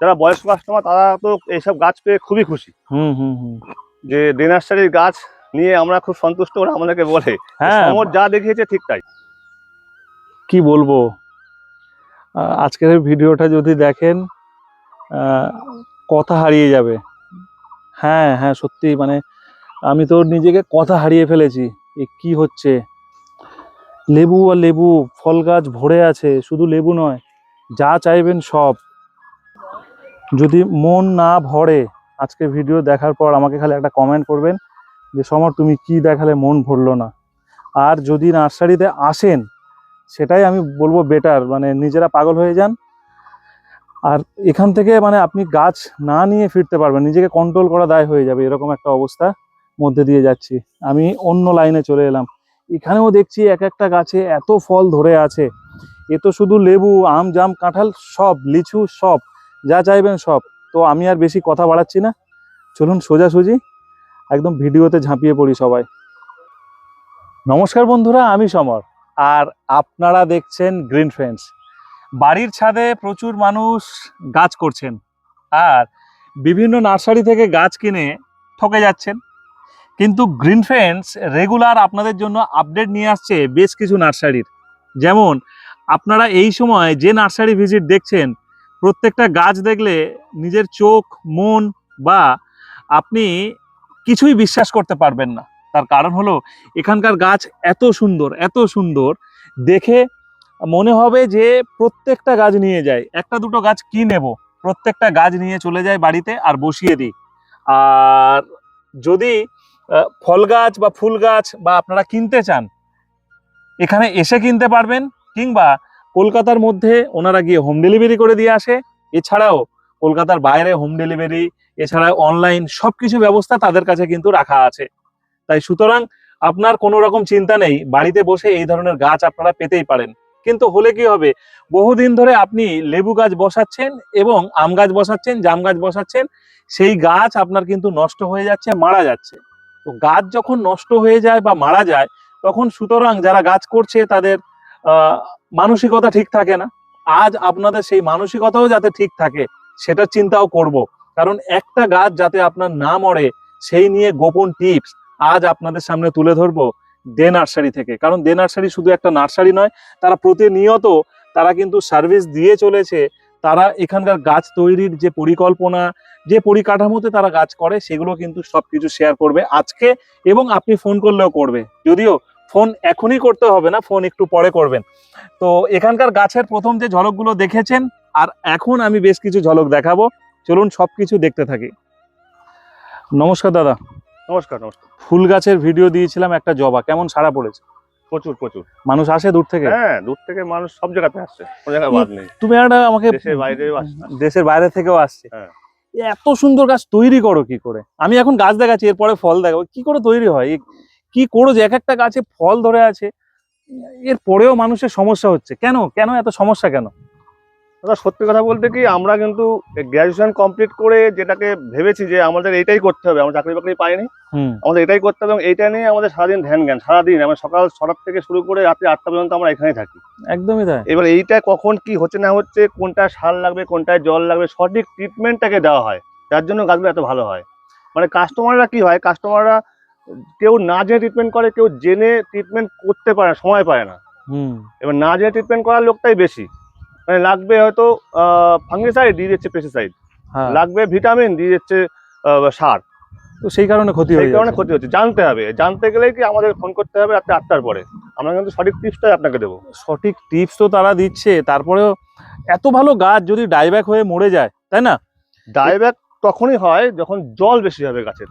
যারা বয়স্ক কাস্টমার তারা তো এইসব গাছ পেয়ে খুবই খুশি। হুম হুম হুম। যে দে গাছ নিয়ে আমরা খুব সন্তুষ্ট ওরা আমাদেরকে বলে। হ্যাঁ। সমর যা দেখিয়েছে ঠিক তাই। কি বলব? আজকের ভিডিওটা যদি দেখেন কথা হারিয়ে যাবে। হ্যাঁ হ্যাঁ সত্যি মানে আমি তো নিজেকে কথা হারিয়ে ফেলেছি। এ কি হচ্ছে? লেবু আর লেবু ফল গাছ ভরে আছে শুধু লেবু নয় যা চাইবেন সব। যদি মন না ভরে আজকে ভিডিও দেখার পর আমাকে খালি একটা কমেন্ট করবেন যে, সমর, তুমি কি দেখালে মন ভরলো না? আর যদি নার্সারিতে আসেন, সেটাই আমি বলব বেটার মানে নিজেরা পাগল হয়ে যান। আর এখান থেকে মানে আপনি গাছ না নিয়ে ফিরতে পারবেন, নিজেকে কন্ট্রোল করা দায় হয়ে যাবে, এরকম একটা অবস্থা মধ্যে দিয়ে যাচ্ছি। আমি অন্য লাইনে চলে এলাম। এখানেও দেখছি এক একটা গাছে এত ফল ধরে আছে। এ তো শুধু লেবু, আম, জাম, কাঁঠাল, সব, লিচু, সব। যা চাইবেন সব। তো আমি আর বেশি কথা বাড়াচ্ছি না। চলুন সোজাসুজি একদম ভিডিওতে ঝাঁপিয়ে পড়ি সবাই। নমস্কার বন্ধুরা, আমি সমর। আর আপনারা দেখছেন গ্রিন ফ্রেন্ডস বাড়ির ছাদে প্রচুর মানুষ গাছ করছেন। আর বিভিন্ন নার্সারি থেকে গাছ কিনে ঠকে যাচ্ছেন। কিন্তু গ্রিন ফ্রেন্ডস রেগুলার আপনাদের জন্য আপডেট নিয়ে আসছে বেশ কিছু নার্সারির। যেমন, আপনারা এই সময় যে নার্সারি ভিজিট দেখছেন প্রত্যেকটা গাছ দেখলে নিজের চোখ, মন বা আপনি কিছুই বিশ্বাস করতে পারবেন না। তার কারণ হলো, এখানকার গাছ এত সুন্দর এত সুন্দর। দেখে মনে হবে যে প্রত্যেকটা গাছ নিয়ে যায় একটা দুটো গাছ কি নেব? প্রত্যেকটা গাছ নিয়ে চলে যায় বাড়িতে আর বসিয়ে দিই। আর যদি ফল গাছ বা ফুল গাছ বা আপনারা কিনতে চান, এখানে এসে কিনতে পারবেন কিংবা কলকাতার মধ্যে ওনারা গিয়ে হোম ডেলিভারি করে দিয়ে আসে। এছাড়াও কলকাতার বাইরে হোম ডেলিভারি এছাড়া অনলাইন সবকিছু ব্যবস্থা তাদের কাছে কিন্তু রাখা আছে। তাই সুতরাং আপনার কোনো রকম চিন্তা নেই, বাড়িতে বসে এই ধরনের গাছ আপনারা পেতেই পারেন। কিন্তু হলে কি হবে? বহুদিন ধরে আপনি লেবু গাছ বসাচ্ছেন এবং আম গাছ বসাচ্ছেন, জাম গাছ বসাচ্ছেন, সেই গাছ আপনার কিন্তু নষ্ট হয়ে যাচ্ছে, মারা যাচ্ছে। তো গাছ যখন নষ্ট হয়ে যায় বা মারা যায়, তখন সুতরাং যারা গাছ করছে তাদের মানসিকতা ঠিক থাকে না। আজ আপনাদের সেই মানসিকতাও যাতে ঠিক থাকে, সেটার চিন্তাও করব। কারণ একটা গাছ যাতে আপনার না মরে, সেই নিয়ে গোপন টিপস আজ আপনাদের সামনে তুলে ধরবো দে নার্সারি থেকে। কারণ দে নার্সারি শুধু একটা নার্সারি নয়, তারা প্রতিনিয়ত তারা কিন্তু সার্ভিস দিয়ে চলেছে। তারা এখানকার গাছ তৈরির যে পরিকল্পনা, যে পরিকাঠামোতে তারা গাছ করে, সেগুলো কিন্তু সবকিছু শেয়ার করবে আজকে এবং আপনি ফোন করলেও করবে। যদিও ফোন এখনই করতে হবে না ফোন একটু পরে করবেন। তো এখানকার গাছের প্রথম যে ঝলকগুলো দেখেছেন আর এখন আমি বেশ কিছু ঝলক দেখাবো। চলুন সবকিছু দেখতে থাকি। নমস্কার দাদা। নমস্কার নমস্কার। ফুল গাছের ভিডিও দিয়েছিলাম একটা জবা কেমন সাড়া পড়েছে? প্রচুর প্রচুর। মানুষ আসে দূর থেকে? হ্যাঁ দূর থেকে মানুষ সব জায়গাতে আসছে কোনো জায়গায় বাদ নেই। তুমি একটা আমাকে দেশের বাইরেও আসছে। দেশের বাইরে থেকেও আসছে। হ্যাঁ। এত সুন্দর গাছ তৈরি করো কি করে? আমি এখন গাছ দেখাচ্ছি এরপরে ফল দেখাবো। কি করে তৈরি হয়? কি করো যে এক একটা গাছে ফল ধরে আছে? এর পরেও মানুষের সমস্যা হচ্ছে। কেন? কেন এত সমস্যা কেন? দাদা সত্যি কথা বলতে কি আমরা কিন্তু গ্র্যাজুয়েশন কমপ্লিট করে যেটাকে ভেবেছি যে আমাদের এইটাই করতে হবে আমরা চাকরি বাকরি পাইনি। আমাদের এটাই করতে হবে এবং এইটা নিয়ে আমাদের সারাদিন ধ্যান জ্ঞান সারাদিন। আমরা সকাল ছটার থেকে শুরু করে রাত্রি আটটা পর্যন্ত আমরা এখানেই থাকি। একদমই তাই। এবার এইটা কখন কি হচ্ছে না হচ্ছে কোনটা সার লাগবে কোনটায় জল লাগবে সঠিক ট্রিটমেন্টটাকে দেওয়া হয়। যার জন্য গাছগুলো এত ভালো হয়। মানে কাস্টমাররা কি হয়? কাস্টমাররা কেউ না জেনে ট্রিটমেন্ট করে কেউ জেনে ট্রিটমেন্ট করতে পারে না সময় পায় না। হুম। এবার না জেনে ট্রিটমেন্ট করার লোকটাই বেশি। মানে লাগবে হয়তো ফাঙ্গিসাইড দিয়ে দিচ্ছে পেস্টিসাইড হ্যাঁ। লাগবে ভিটামিন দিয়ে দিচ্ছে সার। তো সেই কারণে ক্ষতি সেই কারণে ক্ষতি হচ্ছে। জানতে হবে জানতে গেলেই কি আমাদের ফোন করতে হবে রাত্রি আটটার পরে। আমরা কিন্তু সঠিক টিপসটাই আপনাকে দেবো। সঠিক টিপস তো তারা দিচ্ছে তারপরেও এত ভালো গাছ যদি ডাইব্যাক হয়ে মরে যায় তাই না? ডাইব্যাক তখনই হয় যখন জল বেশি হবে গাছের।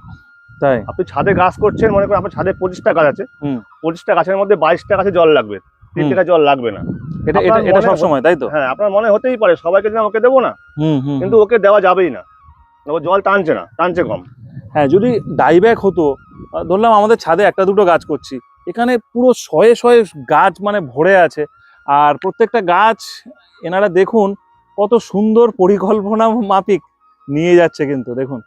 তাই? আপনি ছাদে গাছ করছেন মনে করেন আপনার ছাদে পঁচিশটা গাছ আছে। পঁচিশটা গাছের মধ্যে বাইশটা গাছে জল লাগবে। তিনটা জল লাগবে না। এটা এটা সব সময় তাই তো? হ্যাঁ আপনার মনে হতেই পারে সবাইকে দিলাম ওকে দেবো না কিন্তু ওকে দেওয়া যাবেই না। জল টানছে না টানছে কম। হ্যাঁ যদি ডাইব্যাক হতো ধরলাম আমাদের ছাদে একটা দুটো গাছ করছি এখানে পুরো শয়ে শয়ে গাছ মানে ভরে আছে আর প্রত্যেকটা গাছ এনারা দেখুন কত সুন্দর পরিকল্পনা মাফিক নিয়ে যাচ্ছে কিন্তু দেখুন।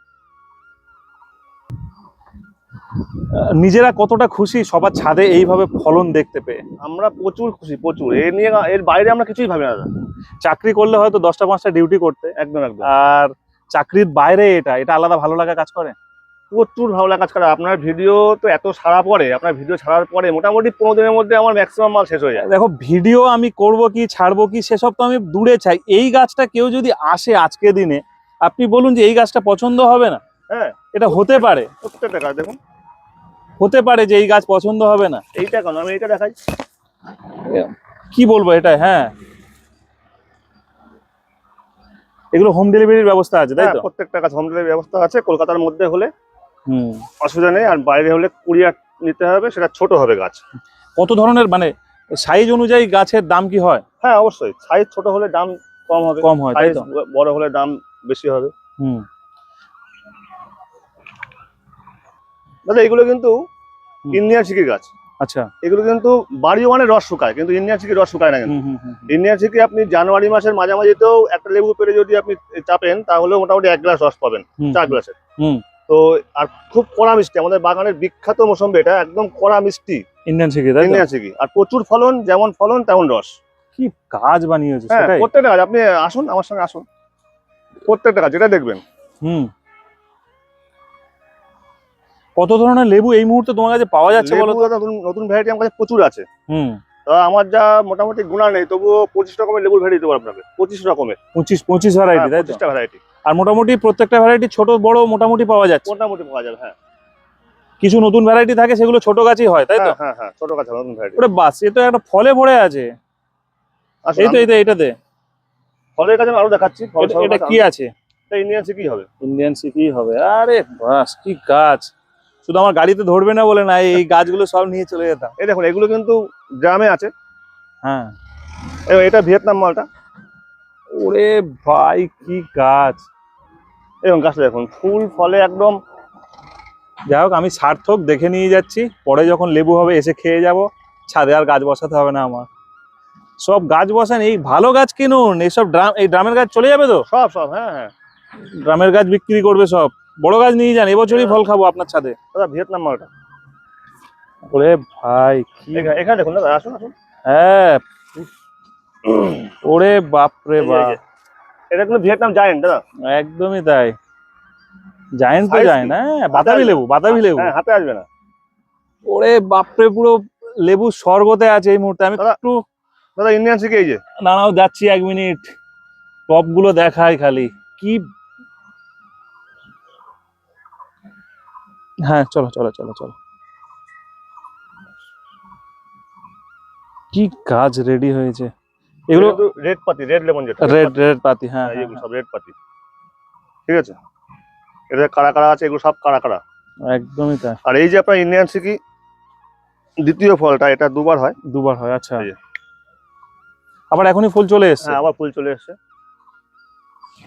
নিজেরা কতটা খুশি সবার ছাদে এইভাবে ফলন দেখতে পেয়ে? আমরা প্রচুর খুশি প্রচুর। এ নিয়ে এর বাইরে আমরা কিছুই ভাবি না চাকরি করলে হয়তো দশটা পাঁচটা ডিউটি করতে। একদম একদম। আর চাকরির বাইরে এটা এটা আলাদা ভালো লাগা কাজ করে? প্রচুর ভালো লাগা কাজ করে। আপনার ভিডিও তো এত সারা পরে আপনার ভিডিও ছাড়ার পরে মোটামুটি পনেরো দিনের মধ্যে আমার ম্যাক্সিমাম মাল শেষ হয়ে যায়। দেখো ভিডিও আমি করব কি ছাড়বো কি সেসব তো আমি দূরে চাই। এই গাছটা কেউ যদি আসে আজকে দিনে আপনি বলুন যে এই গাছটা পছন্দ হবে না? হ্যাঁ। এটা হতে পারে। প্রত্যেকটা গাছ দেখুন। হতে পারে যে এই গাছ পছন্দ হবে না। এইটা কেন? আমি এইটা দেখাই। কি বলব এটা হ্যাঁ। এগুলো হোম ডেলিভারির ব্যবস্থা আছে তাই হ্যাঁ, তো? প্রত্যেকটা গাছ হোম ডেলিভারি ব্যবস্থা আছে। কলকাতার মধ্যে হলে হুম। অসুবিধা নেই। আর বাইরে হলে কুরিয়ার নিতে হবে সেটা ছোট হবে গাছ। কত ধরনের মানে সাইজ অনুযায়ী গাছের দাম কি হয়? হ্যাঁ অবশ্যই। সাইজ ছোট হলে দাম কম হবে। কম হয় বড় হলে দাম বেশি হবে। হুম। দাদা এগুলো কিন্তু। ইন্ডিয়ান সিকি গাছ। আচ্ছা। এগুলো কিন্তু বাড়ি ওয়ানে রস শুকায় কিন্তু ইন্ডিয়ান সিকি রস শুকায় না কিন্তু। ইন্ডিয়ান সিকি আপনি জানুয়ারি মাসের মাঝামাঝিতেও একটা লেবু পেরে যদি আপনি চাপেন তাহলে মোটামুটি এক গ্লাস রস পাবেন চার গ্লাসের। হুম। তো আর খুব কড়া মিষ্টি আমাদের বাগানের বিখ্যাত মৌসুম্বি এটা একদম কড়া মিষ্টি। ইন্ডিয়ান শিখি ইন্ডিয়ান সিকি। আর প্রচুর ফলন যেমন ফলন তেমন রস। কি কাজ বানিয়েছে হ্যাঁ প্রত্যেকটা গাছ আপনি আসুন আমার সঙ্গে আসুন। প্রত্যেকটা গাছ যেটা দেখবেন। হুম। কত ধরনের লেবু এই মুহূর্তে তোমার কাছে পাওয়া যাচ্ছে বলো নতুন নতুন ভ্যারাইটি আমার কাছে প্রচুর আছে। হুম। তা আমার যা মোটামুটি গুণা নেই তবুও পঁচিশ রকমের লেবুর ভ্যারাইটি দেবো আপনাকে পঁচিশ রকমের। পঁচিশ পঁচিশ ভ্যারাইটি তাই পঁচিশটা ভ্যারাইটি আর মোটামুটি প্রত্যেকটা ভ্যারাইটি ছোট বড় মোটামুটি পাওয়া যাচ্ছে? মোটামুটি পাওয়া যাবে হ্যাঁ। কিছু নতুন ভ্যারাইটি থাকে সেগুলো ছোট গাছই হয় তাই তো? হ্যাঁ হ্যাঁ হ্যাঁ ছোট গাছ নতুন ভ্যারাইটি ওরে বাস এ তো একটা ফলে ভরে আছে। এই তো এই তো এইটাতে ফলের কাছে আরও দেখাচ্ছি এটা- এটা কি আছে? ইন্ডিয়ান সিপি হবে? ইন্ডিয়ান সিকি হবে? আরে বাস কি গাছ। শুধু আমার গাড়িতে ধরবে না বলে না এই গাছগুলো সব নিয়ে চলে যেতাম। এই দেখুন এগুলো কিন্তু গ্রামে আছে। হ্যাঁ। এটা ভিয়েতনাম মালটা। ওরে ভাই কি গাছ। এবং গাছটা দেখুন ফুল ফলে একদম। যাই হোক আমি সার্থক দেখে নিয়ে যাচ্ছি। পরে যখন লেবু হবে এসে খেয়ে যাব। ছাদে আর গাছ বসাতে হবে না আমার। সব গাছ বসান এই ভালো গাছ কিনুন। এইসব ড্রাম এই ড্রামের গাছ চলে যাবে তো? সব সব হ্যাঁ হ্যাঁ। ড্রামের গাছ বিক্রি করবে সব। বড় গাছ নিয়ে যান এবছরই ফল খাব আপনার ছাদে। দাদা ভিয়েতনাম মালটা। ওরে ভাই কি এখানে দেখুন দাদা আসুন আসুন। হ্যাঁ। ওরে বাপ রে বাপ। এটা কিন্তু ভিয়েতনাম জায়েন্ট দাদা। একদমই তাই। জায়েন্ট তো কি? না বাতাবি লেবু বাতাবি লেবু। হ্যাঁ হাতে আসবে না। ওরে বাপরে পুরো লেবু স্বর্গতে আছে এই মুহূর্তে। আমি দাদা- একটু দাদা ইন্ডিয়ান সিকি এই যে? দাঁড়াও যাচ্ছি এক মিনিট। টপগুলো দেখাই খালি। কি হ্যাঁ চলো চলো চলো চলো। কি কাজ রেডি হয়েছে? এগুলো রেড পাতি রেড লেমন যেটা। রেড রেড পাতি হ্যাঁ হ্যাঁ, হ্যাঁ, এগুলো সব রেড পাতি। ঠিক আছে? এটা কারা কারা আছে এগুলো সব কারা কারা হ্যাঁ, একদমই তাই। আর এই যে আপনার ইন্ডিয়ান সিকি দ্বিতীয় ফলটা এটা দুবার হয়। দুবার হয় আচ্ছা। আবার এখনই ফুল চলে এসছে? হ্যাঁ আবার ফুল চলে এসছে।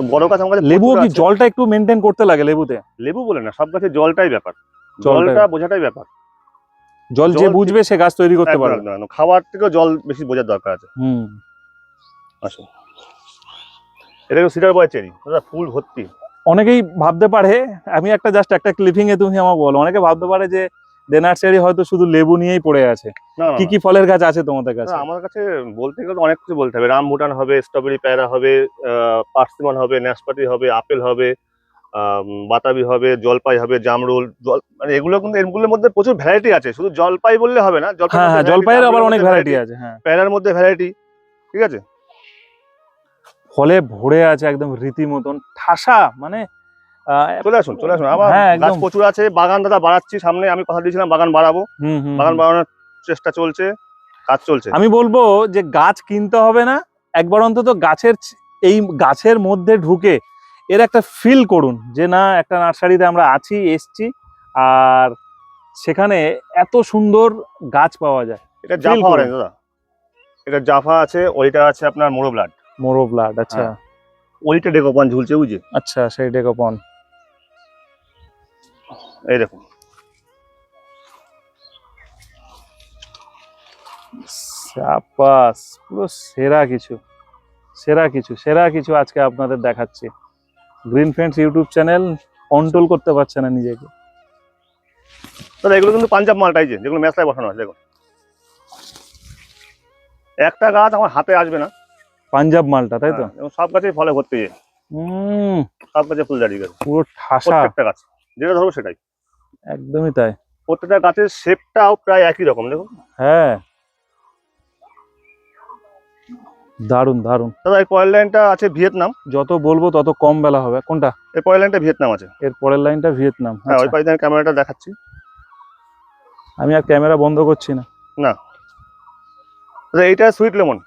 বড় গাছ আমার কাছে লেবুও কি জলটা একটু মেনটেন করতে লাগে লেবুতে? লেবু বলে না সব গাছে জলটাই ব্যাপার। জলটা বোঝাটাই ব্যাপার। জল যে বুঝবে সে গাছ তৈরি করতে পারবে। খাবার থেকেও জল বেশি বোঝার দরকার আছে। হুম। আসো এটা সিডার বয় চেরি। ফুল ভর্তি। অনেকেই ভাবতে পারে আমি একটা জাস্ট একটা ক্লিপিং এ তুমি আমার বলো। অনেকে ভাবতে পারে যে দেনার্সারি হয়তো শুধু লেবু নিয়েই পড়ে আছে। কি কি ফলের গাছ আছে তোমাদের কাছে? আমার কাছে বলতে গেলে অনেক কিছু বলতে হবে। রাম ভুটান হবে স্ট্রবেরি প্যারা হবে পার্সিমন হবে ন্যাসপাতি হবে আপেল হবে বাতাবি হবে জলপাই হবে জামরুল জল মানে এগুলো কিন্তু এগুলোর মধ্যে প্রচুর ভ্যারাইটি আছে। শুধু জলপাই বললে হবে না জলপাইয়ের হ্যাঁ হ্যাঁ জলপাইয়ের আবার অনেক ভ্যারাইটি আছে হ্যাঁ। প্যারার মধ্যে ভ্যারাইটি ঠিক আছে? ফলে ভরে আছে একদম রীতিমতন ঠাসা মানে চলে আসুন চলে আসুন। আমার হ্যাঁ, গাছ প্রচুর আছে। বাগান দাদা বাড়াচ্ছি সামনে আমি কথা দিয়েছিলাম বাগান বাড়াবো। বাগান বাড়ানোর চেষ্টা চলছে কাজ চলছে। আমি বলব যে গাছ কিনতে হবে না একবার অন্তত গাছের এই গাছের মধ্যে ঢুকে এর একটা ফিল করুন যে না একটা নার্সারিতে আমরা আছি এসছি আর সেখানে এত সুন্দর গাছ পাওয়া যায়। এটা জাফা। অরেঞ্জ দাদা। এটা জাফা আছে ওইটা আছে আপনার মোরো ব্লাড মোরো ব্লাড আচ্ছা। হ্যাঁ। ওইটা ডেকোপান ঝুলছে বুঝে আচ্ছা সেই ডেকোপন। এই দেখুন। পুরো সেরা কিছু সেরা কিছু সেরা কিছু আজকে আপনাদের দেখাচ্ছি। Green friends YouTube channel control করতে পারছে না নিজেকে। দাদা এগুলো কিন্তু পাঞ্জাব মালটাই যে যেগুলো মেসলায় বসানো আছে দেখুন। একটা গাছ আমার হাতে আসবে না। পাঞ্জাব মালটা তাই তো? হ্যাঁ, সব গাছেই ফলে ভর্তি সব গাছে ফুল দাঁড়িয়ে গেছে। পুরো ঠাসা। একটা গাছ যেটা ধরবো সেটাই। একদমই তাই। প্রত্যেকটা গাছের শেপটাও প্রায় একই রকম দেখুন। হ্যাঁ। দারুণ দারুণ দাদা এই পরের লাইনটা আছে ভিয়েতনাম। যত বলব তত কম বেলা হবে। কোনটা? এর পরের লাইনটা ভিয়েতনাম আছে। এর পরের লাইনটা ভিয়েতনাম। হ্যাঁ ওই আচ্ছা, পাশে আমি ক্যামেরাটা দেখাচ্ছি। আমি আর ক্যামেরা বন্ধ করছি না। দাদা এইটা সুইট লেমন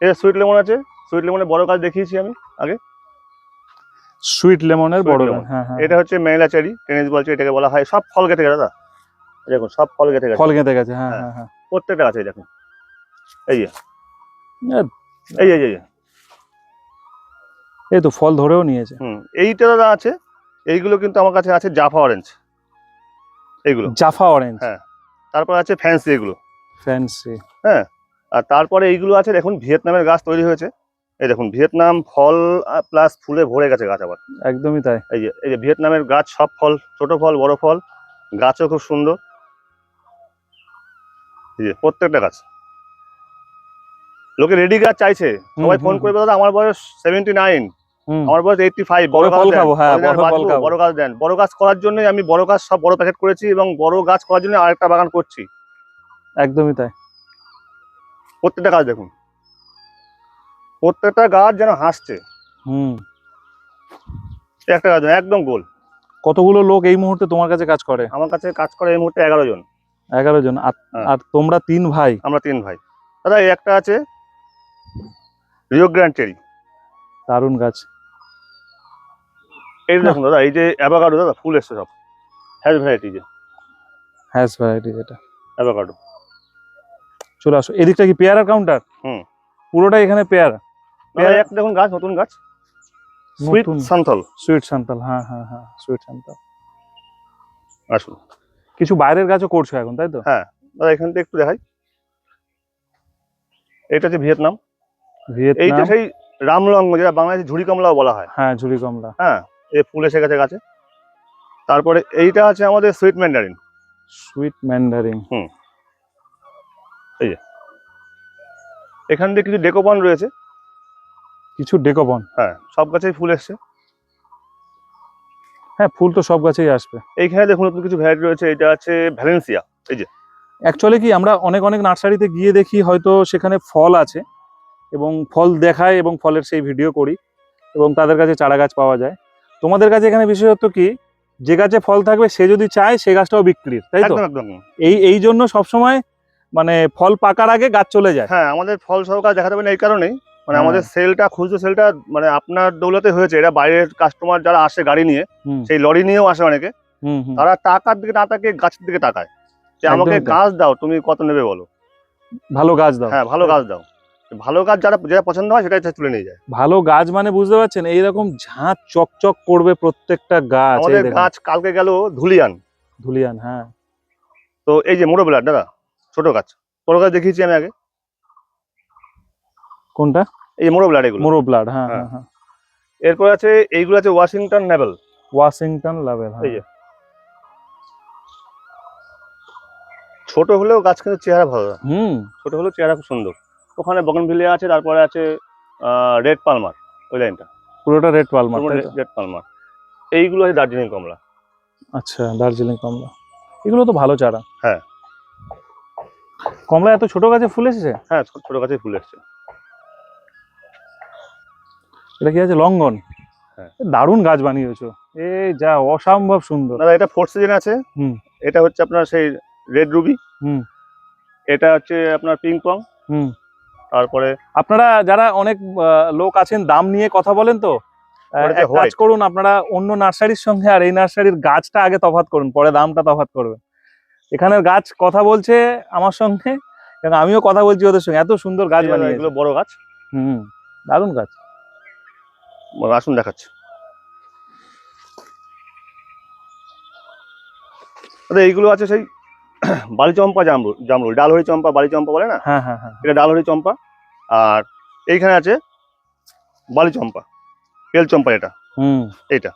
এটা সুইট লেমন আছে। সুইট লেমনের বড় গাছ দেখিয়েছি আমি সুইট লেমনের বড় হ্যাঁ হ্যাঁ। এটা হচ্ছে মেলা চেরি টেনিস বলছে এটাকে বলা হয়। সব ফল গেটে গেছে দাদা। দেখুন সব ফল গেটে গেছে। ফল গেঁথে গেছে হ্যাঁ হ্যাঁ। হ্যাঁ হ্যাঁ। প্রত্যেকটা গাছে দেখুন। এই যে। এই যে, এই যে, এই এই তো ফল ধরেও নিয়েছে। হুম এইটা দাদা আছে। এইগুলো কিন্তু আমার কাছে আছে জাফা অরেঞ্জ। এইগুলো। Jaffa orange. হ্যাঁ। তারপর আছে ফ্যান্সি এগুলো। ফ্যান্সি। হ্যাঁ। আর তারপরে এইগুলো আছে দেখুন ভিয়েতনামের গাছ তৈরি হয়েছে। এই দেখুন ভিয়েতনাম ফল প্লাস ফুলে ভরে গেছে গাছ আবার। একদমই তাই। এই যে এই যে ভিয়েতনামের গাছ সব ফল ছোট ফল বড় ফল গাছও খুব সুন্দর। এই যে প্রত্যেকটা গাছ। লোকে রেডি গাছ চাইছে। সবাই ফোন করে দাদা আমার বয়স সেভেন্টি নাইন আমার বয়স এইটটি ফাইভ বড় গাছ ফল দেন, খাব, হ্যাঁ, বড় গাছ দেন। বড় গাছ করার জন্যই আমি বড় গাছ সব বড় প্যাকেট করেছি এবং বড় গাছ করার জন্য আরেকটা বাগান করছি। একদমই তাই। প্রত্যেকটা গাছ দেখুন। প্রত্যেকটা গাছ যেন হাসছে। হুম। একটা গাছ একদম গোল। কতগুলো লোক এই মুহূর্তে তোমার কাছে কাজ করে? আমার কাছে কাজ করে এই মুহূর্তে এগারো জন। এগারো জন। আর হ্যাঁ। তোমরা তিন ভাই? আমরা তিন ভাই। দাদা এই একটা আছে রিও গ্র্যান্ড চেরি দারুণ গাছ। এই দেখুন দাদা এই যে অ্যাভাকাডো দাদা ফুল এসছে সব। হ্যাজ ভ্যারাইটি যে। হ্যাজ ভ্যারাইটি যেটা। অ্যাভাকাডো চলে আসো। এদিকটা কি পেয়ারার কাউন্টার হুম। পুরোটাই এখানে পেয়ারা? পেয়ারা একটা দেখুন গাছ নতুন গাছ। সুইট সান্থল সুইট সান্তাল হ্যাঁ হ্যাঁ হ্যাঁ সুইট সান্তাল আসুন। কিছু বাইরের গাছও করছ এখন তাই তো? দাদা এখান থেকে একটু দেখাই। এটা হচ্ছে ভিয়েতনাম। এইটা ভিয়েতনাম সেই রামলঙ্গ যেটা বাংলাদেশে ঝুড়ি কমলাও বলা হয়। হ্যাঁ ঝুড়ি কমলা। হ্যাঁ এই ফুল এসে গেছে গাছে। তারপরে এইটা আছে আমাদের সুইট ম্যান্ডারিন সুইট ম্যান্ডারিং এখান থেকে কিছু ডেকোবন রয়েছে। কিছু ডেকোবন। হ্যাঁ সব গাছেই ফুল এসছে। হ্যাঁ ফুল তো সব গাছেই আসবে। এইখানে দেখুন নতুন কিছু ভ্যারাইটি রয়েছে এটা আছে ভ্যালেন্সিয়া এই যে। অ্যাকচুয়ালি কি আমরা অনেক অনেক নার্সারিতে গিয়ে দেখি হয়তো সেখানে ফল আছে এবং ফল দেখায় এবং ফলের সেই ভিডিও করি এবং তাদের কাছে চারা গাছ পাওয়া যায়। তোমাদের কাছে এখানে বিশেষত্ব কি যে গাছে ফল থাকবে সে যদি চায় সে গাছটাও বিক্রির তাই তো? এই এই জন্য সবসময় মানে ফল পাকার আগে গাছ চলে যায়। হ্যাঁ আমাদের ফল সহকার দেখাতে পারেন এই কারণেই। মানে হ্যাঁ। আমাদের সেলটা খুচরো সেলটা মানে আপনার দৌলতে হয়েছে। এটা বাইরের কাস্টমার যারা আসে গাড়ি নিয়ে সেই লরি নিয়েও আসে অনেকে। তারা টাকার দিকে না তাকিয়ে গাছের দিকে তাকায়। যে আমাকে গাছ দাও তুমি কত নেবে বলো? ভালো গাছ দাও। হ্যাঁ ভালো গাছ দাও। ভালো গাছ যারা যেটা পছন্দ হয় সেটাই তুলে নিয়ে যায়। ভালো গাছ মানে বুঝতে পারছেন এইরকম ঝাঁচ চকচক করবে প্রত্যেকটা গাছ আমাদের গাছ কালকে গেল ধুলিয়ান। ধুলিয়ান হ্যাঁ। তো এই যে মোড়ো দাদা ছোট গাছ। বড় গাছ দেখিয়েছি আমি আগে। কোনটা? এই যে মোড়ো বিলার এগুলো? মোরো ব্লাড হ্যাঁ হ্যাঁ। হ্যাঁ হ্যাঁ। এরপর আছে এইগুলো আছে ওয়াশিংটন নেভেল ওয়াশিংটন লাভেল এই যে। ছোট হলেও গাছ কিন্তু চেহারা ভালো। হুম। ছোট হলেও চেহারা খুব সুন্দর। ওখানে বগনভিলিয়া আছে তারপরে আছে রেড পালমার ওই লাইনটা। পুরোটা রেড পালমার রেড পালমার। এইগুলো আছে দার্জিলিং কমলা। আচ্ছা দার্জিলিং কমলা। এগুলো তো ভালো চারা। হ্যাঁ। কমলা এত ছোট গাছে ফুল এসেছে? হ্যাঁ ছোট গাছে ফুল এসছে। এটা কি আছে? লঙ্গন? হ্যাঁ। দারুণ গাছ বানিয়েছো। এই যা অসম্ভব সুন্দর। দাদা এটা ফোর্থ সিজন আছে। হুম। এটা হচ্ছে আপনার সেই রেড রুবি হুম। এটা হচ্ছে আপনার পিং পং হুম। তারপরে আপনারা যারা অনেক লোক আছেন দাম নিয়ে কথা বলেন তো? কাজ করুন আপনারা অন্য নার্সারির সঙ্গে আর এই নার্সারির গাছটা আগে তফাত করুন পরে দামটা তফাত করবেন এখানের গাছ কথা বলছে আমার সঙ্গে এবং আমিও কথা বলছি ওদের সঙ্গে। এত সুন্দর গাছ এগুলো বড় গাছ। হুম। দারুণ গাছ। আসুন দেখাচ্ছে। দাদা এইগুলো আছে সেই বালি চম্পা জামরুল জামরুল। ডালহরি চম্পা বালি চম্পা বলে না? হ্যাঁ হ্যাঁ হ্যাঁ। এটা ডালহরি চম্পা। আর এইখানে আছে বালি চম্পা তেল চম্পা এটা হুম। এইটা।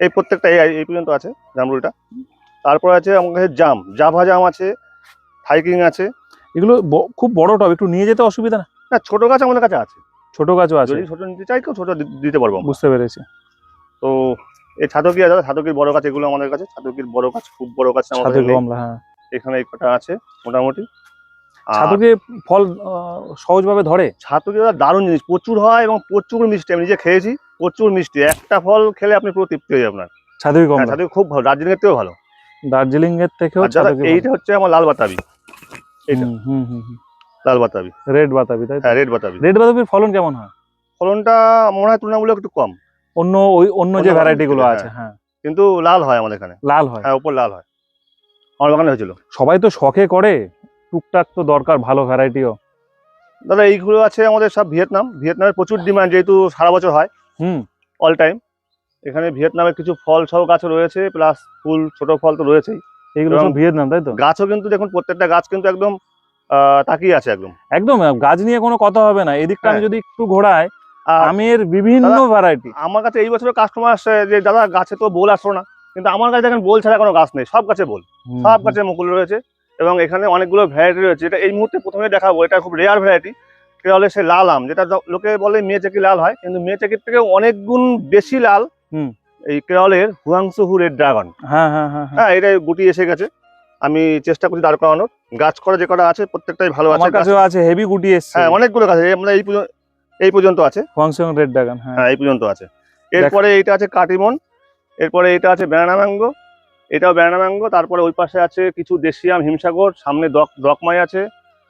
এই প্রত্যেকটা এই পর্যন্ত আছে জামরুলটা। তারপর আছে আমার কাছে জাম। জাভা জাম আছে হাইকিং আছে। এগুলো খুব বড় টব একটু নিয়ে যেতে অসুবিধা না? না ছোট গাছ আমাদের কাছে আছে। ছোট গাছও আছে। যদি ছোট নিতে চাই কেউ ছোট দিতে পারব বুঝতে পেরেছি। তো এই ছাতকি আছে ছাতকির বড় গাছ এগুলো আমাদের কাছে। ছাতকির বড় গাছ খুব বড় গাছ আমাদের হ্যাঁ। এখানে এই কটা আছে মোটামুটি। ছাতুকে ফল সহজভাবে ধরে? ছাতুকি দারুণ জিনিস। প্রচুর হয় এবং প্রচুর মিষ্টি। আমি নিজে খেয়েছি প্রচুর মিষ্টি। একটা ফল খেলে আপনি পুরো তৃপ্তি হয়ে আপনার। ছাতুকে হ্যাঁ কমলা। ছাতুকি খুব ভালো। দার্জিলিং এর থেকেও ভালো দার্জিলিং এর থেকেও এইটা হচ্ছে আমার লাল বাতাবি। এইটা। হুম হুম হুম। লাল বাতাবি। রেড বাতাবি তাই হ্যাঁ রেড বাতাবি। রেড বাতাবির ফলন কেমন হয়? ফলনটা মনে হয় তুলনামূলক একটু কম। অন্য ওই অন্য যে ভ্যারাইটি গুলো আছে হ্যাঁ। কিন্তু লাল হয় আমাদের এখানে। লাল হয়? হ্যাঁ উপর লাল হয়। আমার বাগানে হয়েছিল। সবাই তো শখে করে। টুকটাক তো দরকার ভালো ভ্যারাইটিও। দাদা এইগুলো আছে আমাদের সব ভিয়েতনাম। ভিয়েতনামের প্রচুর ডিমান্ড যেহেতু সারা বছর হয়। হুম। অল টাইম এখানে ভিয়েতনামের কিছু ফল সহ গাছ রয়েছে প্লাস ফুল ছোট ফল তো রয়েছেই। এইগুলো ভিয়েতনাম তাই তো? গাছও কিন্তু দেখুন প্রত্যেকটা গাছ কিন্তু একদম তাকিয়ে আছে একদম। একদম গাছ নিয়ে কোনো কথা হবে না। এদিকটা আমি হ্যাঁ। যদি একটু ঘোরাই আমের বিভিন্ন ভ্যারাইটি আমার কাছে এই বছর কাস্টমার আসছে যে দাদা গাছে তো বোল আসলো না। কিন্তু আমার কাছে দেখেন বোল ছাড়া কোনো গাছ নেই। সব গাছে বোল। সব গাছে মুকুল রয়েছে এবং এখানে অনেকগুলো ভ্যারাইটি রয়েছে। এটা এই মুহূর্তে প্রথমে দেখাবো। এটা খুব রেয়ার ভ্যারাইটি সেটা হলে সে লাল আম। যেটা লোকে বলে মেয়ে চাকি লাল হয় কিন্তু মেয়ে চাকির থেকে অনেক গুণ বেশি লাল হুম। এই কেরলের হুয়াংসু রেড ড্রাগন। হ্যাঁ হ্যাঁ হ্যাঁ হ্যাঁ। হ্যাঁ এটা গুটি এসে গেছে। আমি চেষ্টা করছি দাঁড় করানোর। গাছ করা যে কটা আছে প্রত্যেকটাই ভালো আছে। কাছেও আছে হেভি গুটি এসছে। হ্যাঁ অনেকগুলো গাছ আছে আমরা এই পর্যন্ত এই পর্যন্ত আছে। হোয়াংসং রেড ড্রাগন হ্যাঁ। এই পর্যন্ত আছে। এরপরে এইটা আছে কাটিমন এরপরে এটা আছে ব্যানানা ম্যাঙ্গো এটাও ব্যানানা ম্যাঙ্গো তারপরে ওই পাশে আছে কিছু দেশিয়াম হিমসাগর সামনে দক দকমাই আছে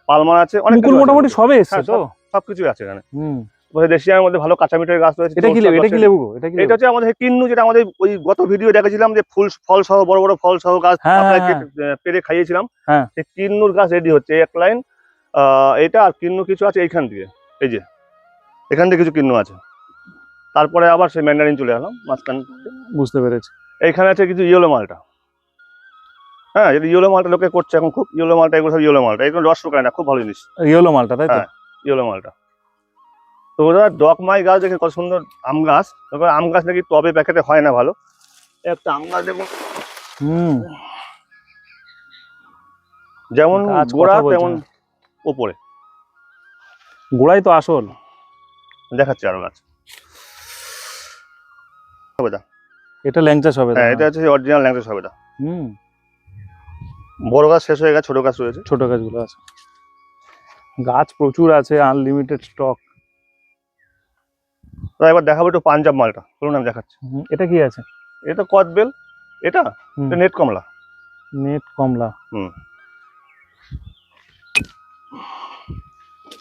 পালমার আছে অনেক মোটামুটি সবে এসছে হ্যাঁ, তো সবকিছুই আছে এখানে। হুম। দেশিয়ামের মধ্যে ভালো কাঁচা মিঠের গাছ রয়েছে এটা কি লেবু? এটা কি লেবু এটা কি এটা হচ্ছে আমাদের কিন্নু যেটা আমাদের ওই গত ভিডিও দেখেছিলাম যে ফুল ফল সহ বড় বড় ফল সহ গাছ হ্যাঁ, আপনাকে হ্যাঁ, আহ, পেরে খাইয়েছিলাম। হ্যাঁ। সেই কিন্নুর গাছ রেডি হচ্ছে এক লাইন এটা আর কিন্নু কিছু আছে এইখান থেকে এই যে। এখান থেকে কিছু কিন্নু আছে। তারপরে আবার সেই ম্যান্ডারিন চলে গেলাম মাঝখান বুঝতে পেরেছি। এইখানে আছে কিছু ইয়েলো মালটা হ্যাঁ যেটা ইয়েলো মালটা লোকে করছে এখন খুব ইয়েলো মালটা এগুলো সব ইয়েলো মালটা এগুলো রস শুকায় না খুব ভালো জিনিস। ইয়েলো মালটা তাই তো? হ্যাঁ। ইয়েলো মালটা তো ওরা ডকমাই গাছ দেখে কত সুন্দর আম গাছ। তারপর আম গাছ নাকি টবে প্যাকেটে হয় না ভালো। একটা আম গাছ দেখুন। হুম। যেমন গোড়া তেমন ওপরে। গোড়াই তো আসল। দেখাচ্ছে আরও গাছ। সবেদা এটা ল্যাংচা সবে হ্যাঁ এটা হচ্ছে অরিজিনাল ল্যাংচা সবেদা হুম। বড় গাছ শেষ হয়ে গেছে ছোট গাছ রয়েছে। ছোট গাছগুলো আছে। গাছ প্রচুর আছে আনলিমিটেড স্টক তো এবার দেখাবো একটু পাঞ্জাব মালটা। বলুন আমি দেখাচ্ছি। এটা কি আছে? এটা কদবেল। এটা? এটা নেট কমলা। নেট কমলা। হুম।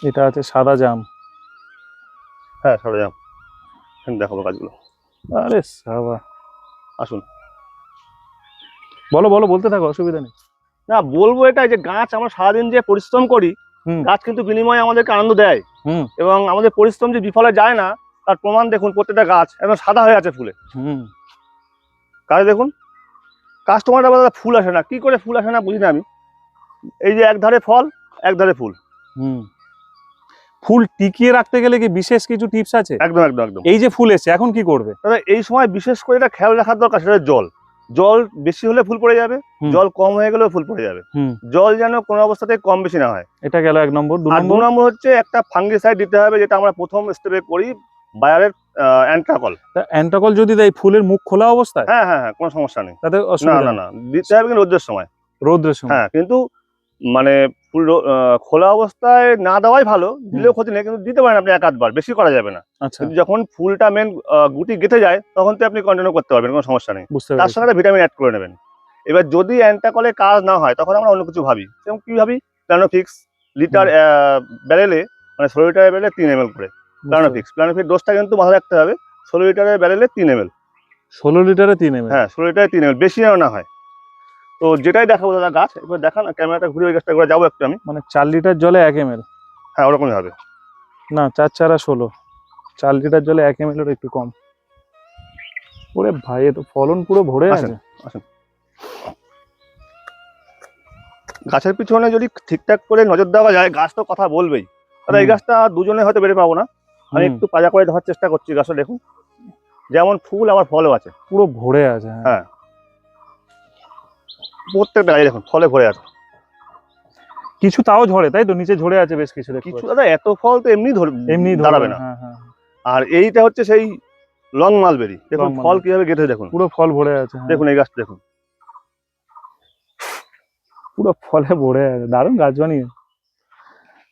এটা আছে সাদা জাম। হ্যাঁ সরজাম এখানে দেখাবো গাছগুলো আরে সাবা। আসুন। বলো বলো বলতে থাকো অসুবিধা নেই। না বলব এটাই যে গাছ আমরা সারাদিন যে পরিশ্রম করি। গাছ কিন্তু বিনিময়ে আমাদেরকে আনন্দ দেয়। হুম। এবং আমাদের পরিশ্রম যে বিফলে যায় না তার প্রমাণ দেখুন প্রত্যেকটা গাছ একদম সাদা হয়ে আছে ফুলে। হুম। গাছ দেখুন কাস্টমারটা বলে ফুল আসে না। কি করে ফুল আসে না বুঝি না আমি। এই যে এক ধারে ফল এক ধারে ফুল। হুম। ফুল টিকিয়ে রাখতে গেলে কি বিশেষ কিছু টিপস আছে? একদম একদম একদম। এই যে ফুল এসছে এখন কি করবে? তবে এই সময় বিশেষ করে এটা খেয়াল রাখার দরকার সেটা জল। জল বেশি হলে ফুল পড়ে যাবে জল কম হয়ে গেলেও ফুল পড়ে যাবে। হুম। জল যেন কোনো অবস্থাতে কম বেশি না হয়। এটা গেল এক নম্বর। দু নম্বর? হচ্ছে একটা ফাঙ্গিসাইড দিতে হবে যেটা আমরা প্রথম স্টেপে করি। বায়ারের অ্যান্ট্রাকল অ্যান্টাকল যদি দেয় ফুলের মুখ খোলা অবস্থায়? হ্যাঁ হ্যাঁ হ্যাঁ কোনো সমস্যা নেই। তাতে না না না দিতে হবে কিন্তু রোদ্রের সময়। রৌদ্রের সময়। হ্যাঁ কিন্তু মানে ফুল খোলা অবস্থায় না দেওয়াই ভালো দিলেও ক্ষতি নেই কিন্তু দিতে পারেন আপনি এক আধবার বেশি করা যাবে না। আচ্ছা। কিন্তু যখন ফুলটা মেন গুটি গেঁথে যায় তখন তো আপনি কন্টিনিউ করতে পারবেন কোনো সমস্যা নেই। তার সঙ্গে ভিটামিন অ্যাড করে নেবেন। এবার যদি অ্যান্টাকলে কাজ না হয় তখন আমরা অন্য কিছু ভাবি। যেমন কি ভাবি? প্ল্যানোফিক্স লিটার ব্যারেলে মানে ষোলো লিটারের ব্যারেলে তিন এম করে। প্ল্যানোফিক্স প্ল্যানোফিক্স ডোজটা কিন্তু মাথায় রাখতে হবে। ষোলো লিটারের ব্যারেলে তিন এম। ষোলো লিটারে তিন এম হ্যাঁ ষোলো লিটারে তিন এম বেশি যেন না হয়। তো যেটাই দেখাবো দাদা গাছ এবার দেখান ক্যামেরাটা ঘুরে ওই গাছটা করে যাব একটু আমি। মানে চার লিটার জলে এক এম হ্যাঁ ওরকমই হবে। না চার চারা ষোলো। চার লিটার জলে এক এম এর একটু কম। ওরে ভাই এ তো ফলন পুরো ভরে আসেন। আছে গাছের পিছনে যদি ঠিকঠাক করে নজর দেওয়া যায় গাছ তো কথা বলবেই। তাহলে এই। গাছটা দুজনে হয়তো বেড়ে পাবো না। আমি একটু পাজা করে ধরার চেষ্টা করছি গাছটা দেখুন। যেমন ফুল আবার ফলও আছে। পুরো ভরে আছে হ্যাঁ। হ্যাঁ। প্রত্যেকটা গাছ দেখুন ফলে ভরে আছে। কিছু তাও ঝরে তাই তো? নিচে ঝরে আছে বেশ কিছু কিছু দাদা এত ফল তো এমনি এমনি দাঁড়াবে না হ্যাঁ হ্যাঁ। আর এইটা হচ্ছে সেই লং মালবেরি। দেখুন ফল কীভাবে গেঁথে দেখুন। পুরো ফল ভরে আছে। দেখুন এই গাছটা দেখুন। পুরো ফলে ভরে আছে দারুণ গাছ বানিয়ে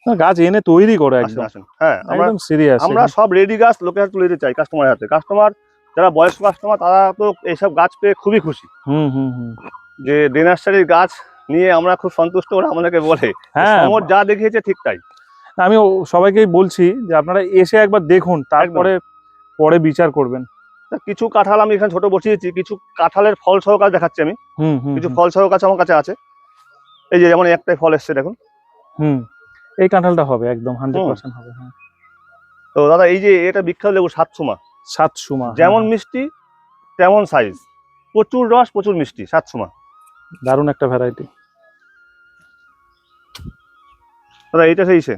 গাছ এনে তৈরি করে একদম। হ্যাঁ আমরা সিরিয়াস আমরা সব রেডি গাছ লোকের হাতে তুলে দিতে চাই কাস্টমারের হাতে। কাস্টমার যারা বয়স্ক কাস্টমার তারা তো এইসব গাছ পেয়ে খুবই খুশি। হুম হুম হুম। যে ডে নার্সারির গাছ নিয়ে আমরা খুব সন্তুষ্ট ওরা আমাদেরকে বলে। হ্যাঁ সমর যা দেখিয়েছে ঠিক তাই। আমি সবাইকেই বলছি যে আপনারা এসে একবার দেখুন তারপরে পরে বিচার করবেন। তা কিছু কাঁঠাল আমি এখানে ছোট বসিয়েছি কিছু কাঁঠালের ফল সহ গাছ দেখাচ্ছি আমি। কিছু ফল সহ গাছ আমার কাছে আছে। এই যে যেমন একটাই ফল এসছে দেখুন। হুম। এই কাঁঠালটা হবে একদম হান্ড্রেড পার্সেন্ট হবে হ্যাঁ। তো দাদা এই যে এটা বিখ্যাত লেবু সাতসুমা। সাত সুমা যেমন মিষ্টি তেমন সাইজ প্রচুর রস প্রচুর মিষ্টি সাতসুমা। দারুণ একটা ভ্যারাইটি দাদা এইটা সেই সে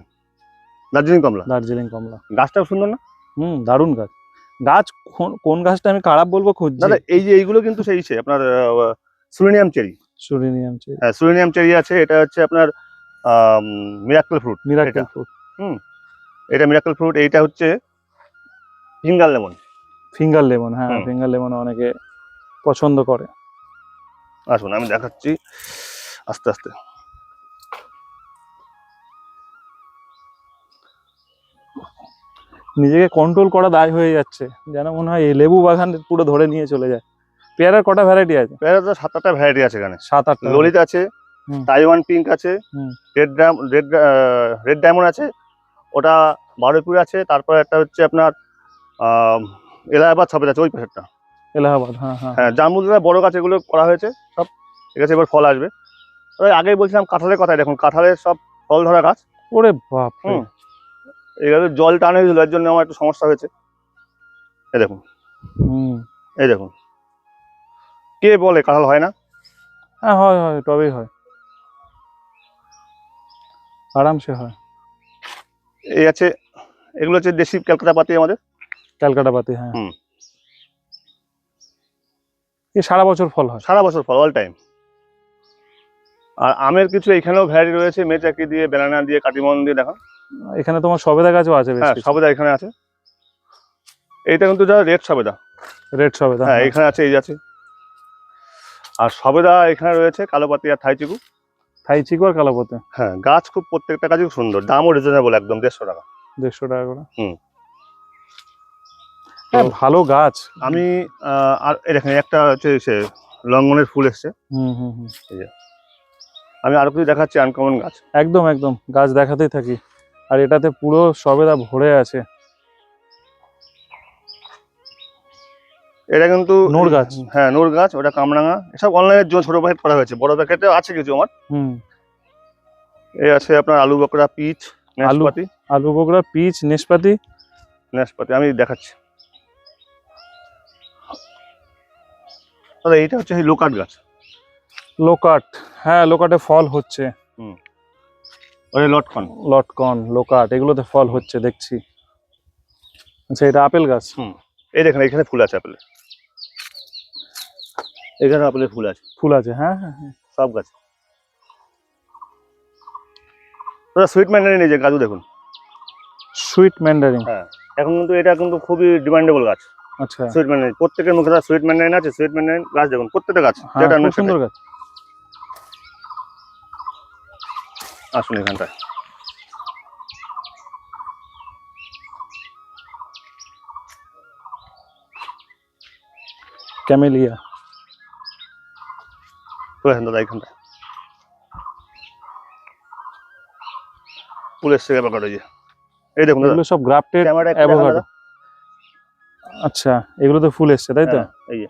দার্জিলিং কমলা। দার্জিলিং কমলা। গাছটাও সুন্দর না? হুম দারুণ গাছ। গাছ কোন- কোন গাছটা আমি খারাপ বলব খুঁজছি? দাদা এই যে এইগুলো কিন্তু সেই সে আপনার সুরিনিয়াম চেরি। সুরিনিয়াম চেরি। হ্যাঁ সুরিনিয়াম চেরি আছে এটা হচ্ছে আপনার মিরাকল ফ্রুট মিরাকেল ফ্রুট হুম এটা মিরাকল ফ্রুট এইটা হচ্ছে ফিঙ্গার লেমন ফিঙ্গার লেমন হ্যাঁ ফিঙ্গার লেমন অনেকে পছন্দ করে। আসুন আমি দেখাচ্ছি আস্তে আস্তে। নিজেকে কন্ট্রোল করা দায় হয়ে যাচ্ছে যেন মনে হয় এই লেবু বাগান পুরো ধরে নিয়ে চলে যায়। পেয়ারার কটা ভ্যারাইটি আছে? পেয়ারা তো সাত আটটা ভ্যারাইটি আছে এখানে। সাত আটটা। ললিত আছে। তাইওয়ান পিঙ্ক আছে hmm. Red red red diamond আছে ওটা বারোপুর আছে তারপরে একটা হচ্ছে আপনার এলাহাবাদ সবেদ আছে ওই পাশেরটা। এলাহাবাদ হ্যাঁ হ্যাঁ। হ্যাঁ জামরুলের বড় গাছ এগুলো করা হয়েছে সব ঠিক আছে এবার ফল আসবে। তবে আগেই বলছিলাম কাঁঠালের কথা দেখুন কাঁঠালের সব ফল ধরা গাছ। ওরে বাপ হুম। এগুলো জল টান হয়েছিল এর জন্য আমার একটু সমস্যা হয়েছে। এই দেখুন। এই দেখুন। কে বলে কাঁঠাল হয় না? হ্যাঁ হয় হয় তবেই হয়। আরামসে হয়। এই আছে এগুলো হচ্ছে দেশি ক্যালকাটা পাতি আমাদের? ক্যালকাটা পাতি হ্যাঁ। হুম। এ সারা বছর ফল হয়। সারা বছর ফল অল টাইম আর আমের কিছু এখানেও ভ্যারাইটি রয়েছে মেচাকি দিয়ে বেনানা দিয়ে কাটিমন দিয়ে দেখা। এখানে তোমার সবেদা গাছও আছে হ্যাঁ সবেদা এখানে আছে। এইটা কিন্তু যা রেড সবেদা। রেড সবেদা হ্যাঁ হ্যাঁ এখানে আছে এই আছে। আর সবেদা এখানে রয়েছে কালোপাতি আর থাইচিকু থাই চিকু আর কালাপতে হ্যাঁ গাছ খুব প্রত্যেকটা গাছই খুব সুন্দর। দামও রিজনেবল একদম দেড়শো টাকা। দেড়শো টাকা করে? হুম। হ্যাঁ ভালো গাছ। আমি আর এই দেখেন একটা হচ্ছে সে লঙ্গনের ফুল এসছে। হুম হুম হুম। আমি আরও কিছু দেখাচ্ছি আনকমন গাছ। একদম একদম। গাছ দেখাতেই থাকি। আর এটাতে পুরো সবেদা ভরে আছে। এটা কিন্তু নোর গাছ। হ্যাঁ নোর গাছ ওটা কামরাঙা। এসব অনলাইনের জন্য ছোট প্যাকেট করা হয়েছে। বড় প্যাকেটে আছে কিছু আমার। হুম। এই আছে আপনার আলু বকরা পিচ আলু- নাশপাতি। আলু বকরা পিচ নেশপাতি। নাশপাতি আমি দেখাচ্ছি। দাদা এইটা হচ্ছে লোকাট গাছ। লোকাট হ্যাঁ লোকাটে ফল হচ্ছে। হুম। ওই লটকন। লটকন লোকাট এগুলোতে ফল হচ্ছে দেখছি। আচ্ছা এটা আপেল গাছ? হুম। এই দেখেন এখানে ফুল আছে আপেলের এখানে আপেলের ফুল আছে। ফুল আছে হ্যাঁ হ্যাঁ হ্যাঁ। সব গাছ। দাদা সুইট ম্যান্ডারিন এই যে গাছও দেখুন। সুইট ম্যান্ডারিন হ্যাঁ এখন কিন্তু এটা কিন্তু খুবই ডিমান্ডেবল গাছ। আচ্ছা। সুইট ম্যান্ডারিন প্রত্যেকের মুখে সুইট ম্যান্ডারিন আছে সুইট ম্যান্ডারিন গাছ দেখুন প্রত্যেকটা গাছ হ্যাঁ যেটা খুব সুন্দর গাছ আসুন এখানটায়। ক্যামেলিয়া আসেন দাদা যে এই দেখুন দাদা। সব গ্রাফটেড দেখান অ্যাভোকাডো আচ্ছা এগুলো তো ফুল এসছে তাই তো? হ্যাঁ, এই যে।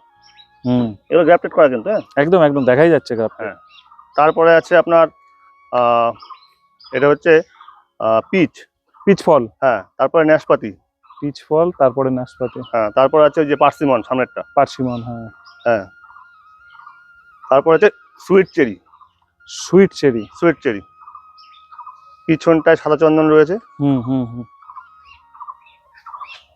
হুম। এগুলো গ্রাফটেড করা কিন্তু হ্যাঁ? একদম একদম দেখাই যাচ্ছে গ্রাফটেড হ্যাঁ। তারপরে আছে আপনার এটা হচ্ছে পিচ পিচ ফল হ্যাঁ তারপরে নাশপাতি। পিচ ফল তারপরে নাশপাতি। হ্যাঁ তারপর আছে ওই যে পার্সিমন সামনেরটা। পার্সিমন হ্যাঁ। হ্যাঁ। তারপর আছে sweet cherry. Sweet cherry sweet cherry. পিছনটায় সাদা চন্দন রয়েছে। হুম হুম হুম।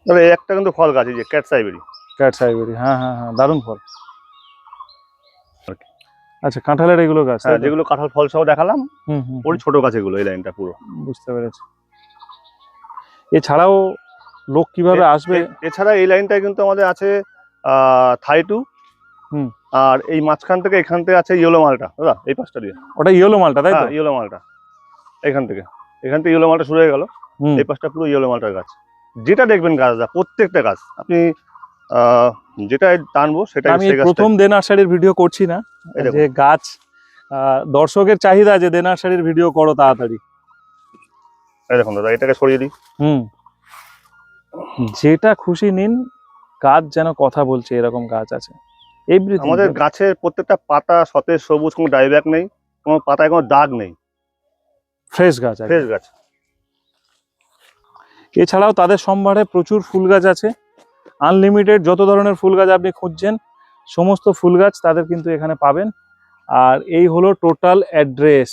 তবে একটা কিন্তু ফল গাছ এই যে ক্যাট সাইবেরি। ক্যাট সাইবেরি হ্যাঁ হ্যাঁ হ্যাঁ দারুণ ফল। আচ্ছা কাঁঠালের এগুলো গাছ হ্যাঁ যেগুলো কাঁঠাল ফল সহ দেখালাম হুম হুম ওই ছোট গাছ এগুলো এই লাইনটা পুরো। বুঝতে পেরেছি। এছাড়াও লোক কীভাবে আসবে? এছাড়া এই লাইনটায় কিন্তু আমাদের আছে থাই টু। আর এই মাঝখান থেকে এখান থেকে আছে ইয়েলো মালটা দাদা এই পাশটা দিয়ে। ওটা ইয়েলো মালটা তাই তো? হ্যাঁ ইয়েলো মালটা। এখান থেকে। এখান থেকে ইয়েলো মালটা শুরু হয়ে গেল। এই পাশটা পুরো ইয়েলো মালটার গাছ। যেটা দেখবেন গাছ দা প্রত্যেকটা গাছ আপনি যেটা টানবো সেটা আমি প্রথম দে নার্সারির ভিডিও করছি না। যে গাছ আহ, দর্শকের চাহিদা যে দে নার্সারির ভিডিও করো তাড়াতাড়ি। এই দেখুন দাদা এটাকে সরিয়ে দিই। হুম। যেটা খুশি নিন গাছ যেন কথা বলছে এরকম গাছ আছে। এভরিথিং আমাদের গাছের প্রত্যেকটা পাতা সতেজ সবুজ কোনো ডাইব্যাক নেই কোনো পাতায় কোনো দাগ নেই। ফ্রেশ গাছ ফ্রেশ গাছ। এছাড়াও তাদের সম্ভারে প্রচুর ফুল গাছ আছে। আনলিমিটেড যত ধরনের ফুল গাছ আপনি খুঁজছেন সমস্ত ফুল গাছ তাদের কিন্তু এখানে পাবেন। আর এই হলো total address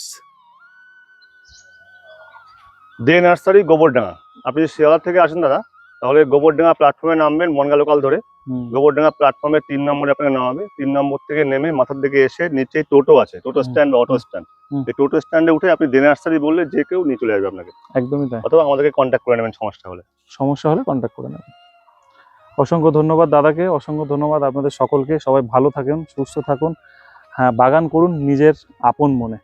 the nursery Gobardanga আপনি যদি শিয়ালদা থেকে আসেন দাদা তাহলে গোবরডাঙ্গা প্ল্যাটফর্মে নামবেন মনগা লোকাল ধরে। গোবরডাঙ্গা প্ল্যাটফর্মে তিন নম্বরে আপনাকে নামাবে। তিন নম্বর থেকে নেমে মাথার দিকে এসে নিচে টোটো আছে টোটো। স্ট্যান্ড অটো স্ট্যান্ড এই টোটো স্ট্যান্ডে উঠে আপনি দে নার্সারি বললে যে কেউ নিয়ে চলে আসবে আপনাকে। একদমই তাই। অথবা আমাদেরকে কন্ট্যাক্ট করে নেবেন সমস্যা হলে। সমস্যা হলে কন্ট্যাক্ট করে নেবেন। অসংখ্য ধন্যবাদ দাদাকে অসংখ্য ধন্যবাদ আপনাদের সকলকে। সবাই ভালো থাকুন সুস্থ থাকুন। হ্যাঁ বাগান করুন নিজের আপন মনে।